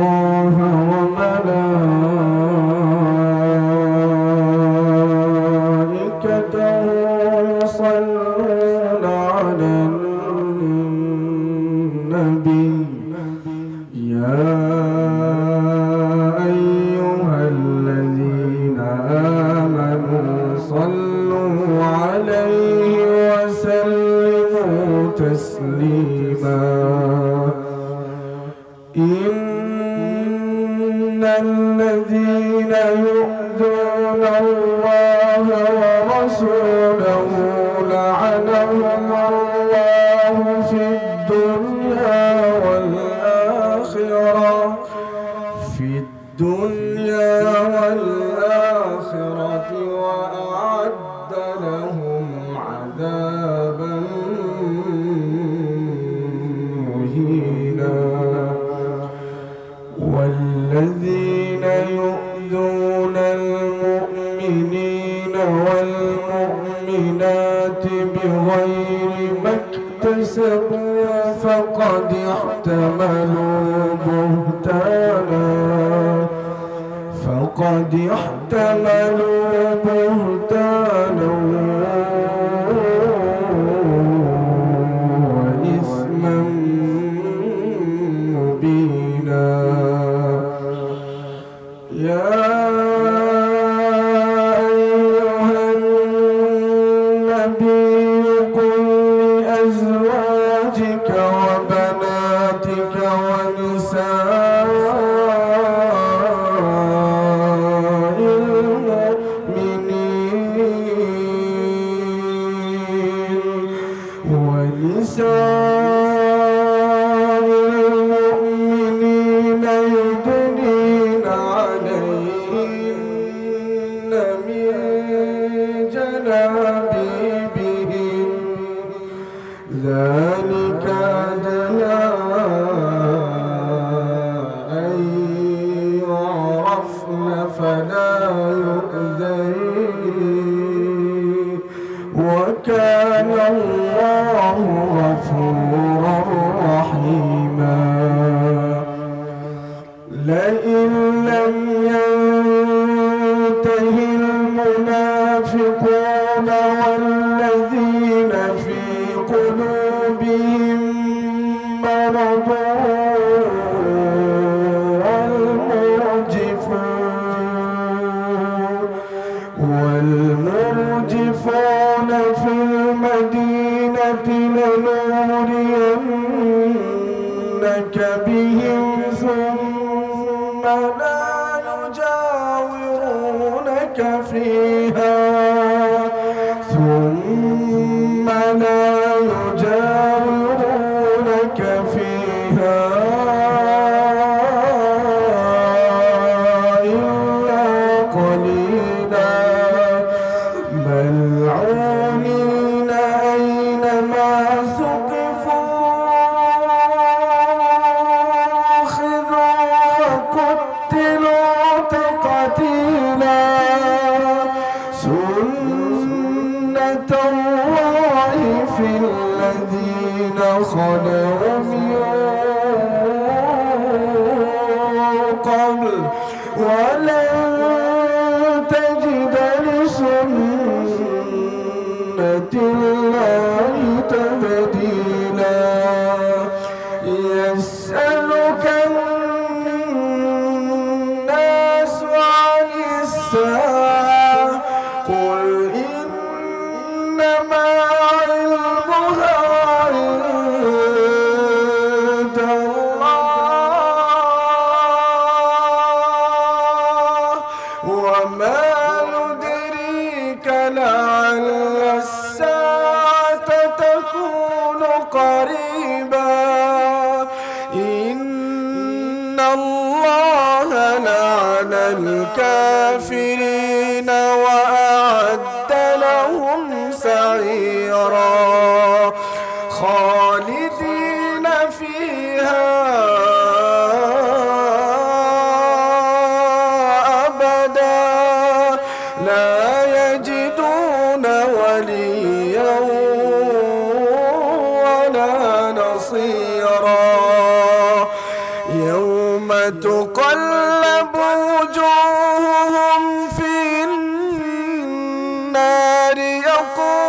الله الذين يؤمنون قد احتملوا بهتانا وإثما مبينا. يا والذين في قلوبهم مرض والمرجفون والمرجفون في المدينة لنورينك بهم ثم لا يجاورونك فيها. في الذين خلقوا خالدين فيها أبدا. لا يجدون وليا ولا نصيرا. يوم تقلب وجوههم في النار يقولون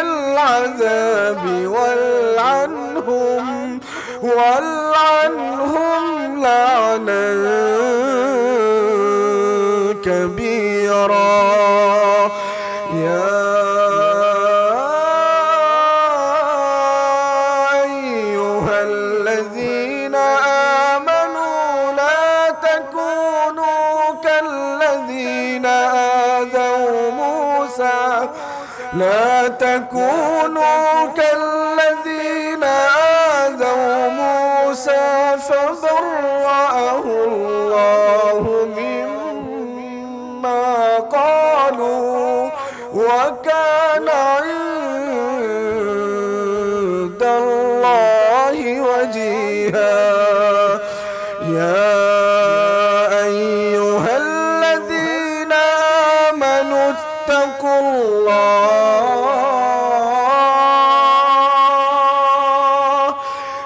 العذاب والعنهم والعنهم لعنا كبيرا. تكونوا كالذين آذوا موسى فبرأه الله مما قالوا وكان عند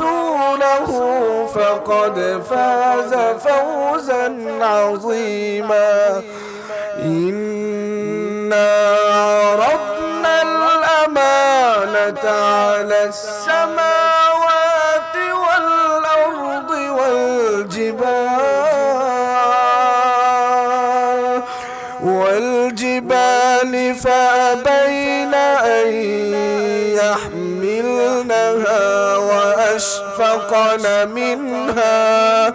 ورسوله فقد فاز فوزا عظيما. إنا عرضنا الأمانة على السماوات والأرض والجبال. والجبال فأبين أن يحملنها. وأشفقن منها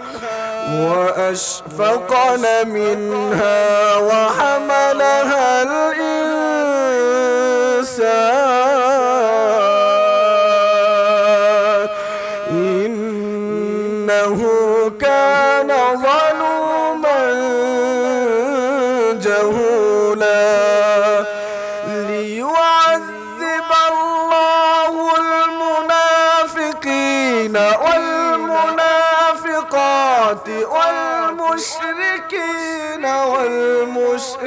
وأشفقن منها وحملها الإنسان المنافقين والمنافقات والمشركين والمشركات.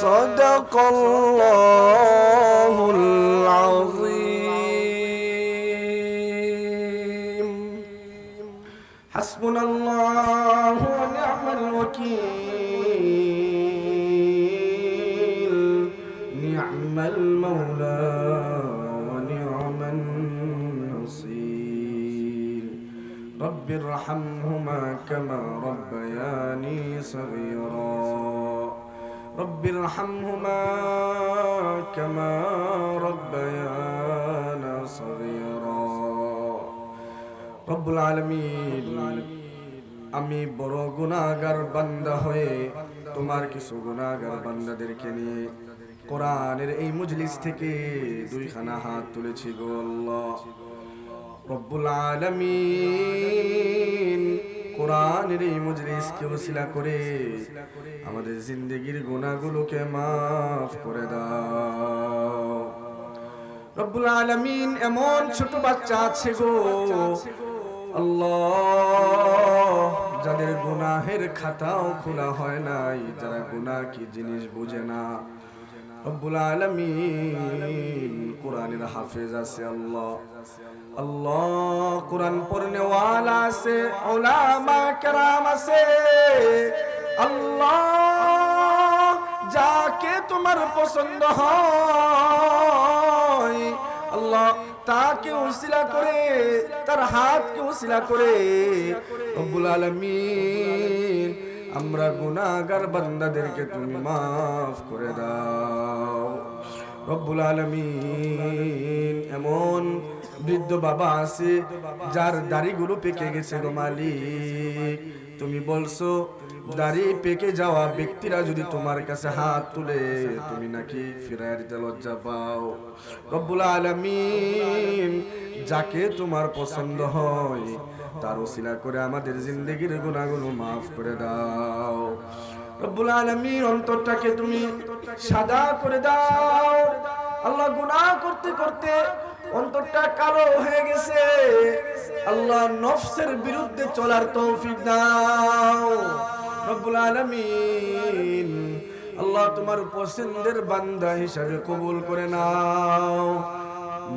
صدق الله رب ارحمهما كما ربيانا صغيرا رب العالمين আমি বড় গুনাহগার বান্দা হয়ে তোমার কিছু গুনাহগার বান্দাদেরকে নিয়ে কোরআনের এই মজলিস থেকে দুইখানা হাত তুলেছি গো আল্লাহ রব্বুল আলামিন কোরআনের এই মজলিসকে ওসিলা করে আমাদের জিন্দগির গুনাহগুলোকে মাফ করে দাও। রব্বুল আলামিন এমন ছোট বাচ্চা আছে গো। আল্লাহ, যাদের গুনাহের খাতাও খোলা হয় নাই, যারা গুনাহ কি জিনিস বোঝে না। রব্বুল আলামিন কোরআনের হাফেজ আছে আল্লাহ। আল্লাহ কোরআন পড়নেওয়ালা আছে ওলামা কেরাম আছে। আল্লাহ যাকে তোমার পছন্দ হয়, আল্লাহ তাকে উসিলা করে, তার হাতকে উসিলা করে। রব্বুল আলামিন আমরা গুনাগার বান্দাদেরকে তুমি মাফ করে দাও। রব্বুল আলমিন এমন বৃদ্ধ বাবা আছে যার দাড়িগুলো পেকে গেছে গো মালিক। তুমি বলছো দাড়ি পেকে যাওয়া ব্যক্তিরা যদি তোমার কাছে হাত তুলে, তুমি নাকি ফিরায় দিতে লজ্জা পাও। রব্বুল আলামিন যাকে তোমার পছন্দ হয়, তার ওসিলা করে আমাদের জিন্দগির গুনাহগুলো মাফ করে দাও। রব্বুল আলামিন অন্তরটাকে তুমি সাদা করে দাও। আল্লাহ গুনাহ করতে করতে অন্তরটা কালো হয়ে গেছে। আল্লাহ নফসের বিরুদ্ধে চলার তৌফিক দাও। রব্বুল আল্লাহ তোমার পছন্দের বান্দা হিসাবে কবুল করে নাও।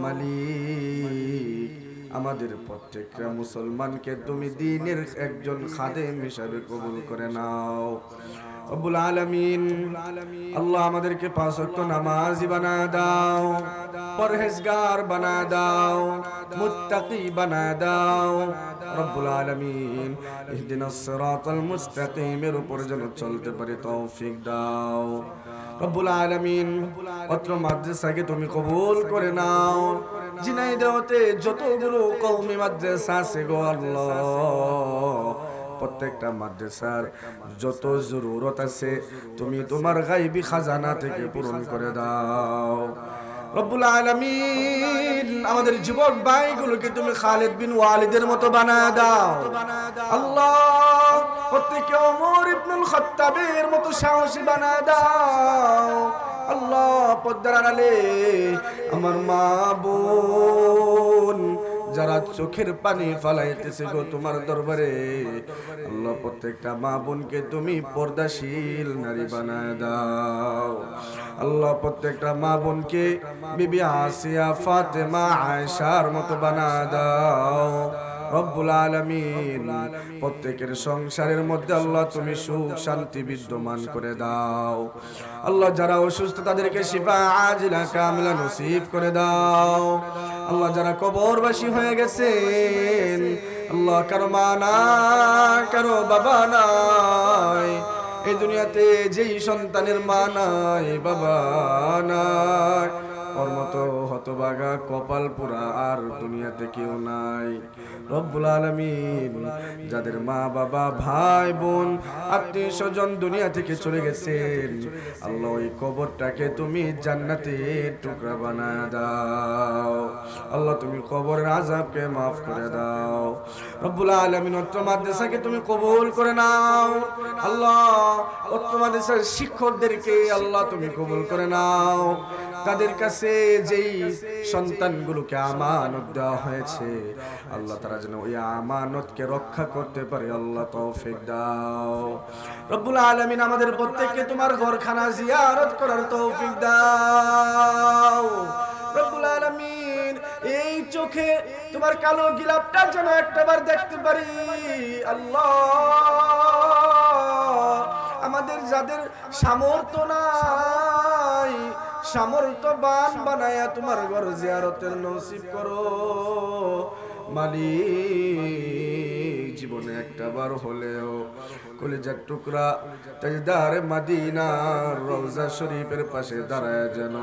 মালিক, আমাদের প্রত্যেকটা মুসলমানকে তুমি দিনের একজন খাদেম হিসাবে কবুল করে নাও। রব্বুল আলামিন। আল্লাহ আমাদেরকে পাঁচ ওয়াক্ত নামাজি বানা দাও, পরহেজগার বানা দাও, মুত্তাকি বানা দাও। রব্বুল আলামিন ইহদিনাস সিরাতাল মুস্তাকিমের উপর যেন চলতে পারি তৌফিক দাও। রব্বুল আলামিন, অত্র মাদ্রাসাকে তুমি কবুল করে নাও। ঝিনাইদহতে যতগুলো কওমি মাদ্রাসা আছে গো আল্লাহ। প্রত্যেকটা মাদ্রাসার যত জরুরত আছে তুমি তোমার গাইবি খাজানা থেকে পূরণ করে দাও। রব্বুল আলামিন আমাদের যুবক ভাইগুলোকে তুমি খালিদ বিন ওয়ালিদের মতো বানায় দাও। আল্লাহ প্রত্যেকে ওমর ইবনুল খাত্তাবের মতো সাহসী বানায় দাও। আল্লাহ পদ্মার আড়ালে আমার মা বোন যারা চোখের পানি ফালাইতেছে গো তোমার দরবারে, আল্লাহ প্রত্যেকটা মা বোনকে তুমি পর্দাশীল নারী বানায় দাও। আল্লাহ প্রত্যেকটা মা বোনকে বিবি আসিয়া ফাতেমা আয়েশার মতো বানায় দাও। রব্বুল আলামিন। প্রত্যেকের সংসারের মধ্যে আল্লাহ তুমি সুখ, শান্তি বিদ্যমান করে দাও। আল্লাহ যারা অসুস্থ, তাদেরকে শিফা আজিলা কামিলা নসিব করে দাও। আল্লাহ যারা কবরবাসী হয়ে গেছেন, আল্লাহ কারও মা না কারও বাবা নাই। এই দুনিয়াতে যেই সন্তানের মা নাই, বাবা নাই। ওর মতো হতবাগা কপাল পুরা আর দুনিয়াতে কেউ নাই। রব্বুল আলমিন, যাদের মা বাবা, ভাই, বোন, আত্মীয় স্বজন দুনিয়া থেকে চলে গেছেন, আল্লাহ ওই কবরটাকে তুমি জান্নাতে টুকরা বানায় দাও। আল্লাহ, তুমি কবরের আজাবকে মাফ করে দাও। রব্বুল আলামিন অত্র মাদ্রাসাকে তুমি কবুল করে নাও। আল্লাহ, অত্র মাদ্রাসার শিক্ষকদেরকে আল্লাহ তুমি কবুল করে নাও। তাদের কাছে যেই সন্তানগুলোকে আমানত দেওয়া হয়েছে, আল্লাহ তারা যেন ওই আমানতকে রক্ষা করতে পারে। আল্লাহ তৌফিক দাও। রব্বুল আলামিন আমাদের প্রত্যেককে তোমার ঘরখানা জিয়ারত করার তৌফিক দাও। রব্বুল আলামিন এই চোখে তোমার কালো গিলাপটা যেন একটাবার দেখতে পারি। আল্লাহ, আমাদের যাদের সামর্থ্য নাই, সামর্থ্য বান বানায়া তোমার ঘর জিয়ারতের নসিব করো। মালিক জীবনে একটা বার হলেও কলেজার টুকরা তাজদার মাদিনার রোজা শরীফের পাশে দাঁড়ায় যেন।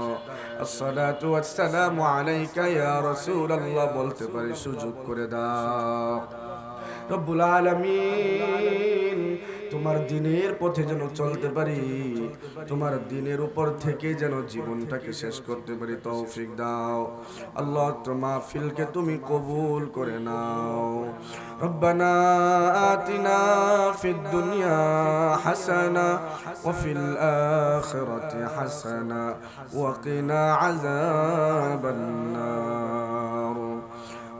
আসসালাতু ওয়াসসালামু আলাইকা ইয়া রাসূলুল্লাহ বলতে পারি, সুযোগ করে দাও। রব্বুল আলামিন। তোমার দিনের পথে যেন চলতে পারি তোমার দিনের উপর থেকে যেন জীবনটাকে শেষ করতে পারি তৌফিক দাও আল্লাহ তো মাহফিলকে তুমি কবুল করে নাও ربنا آتنا في الدنيا حسنة وفي الآخرة حسنة وقنا عذاب النار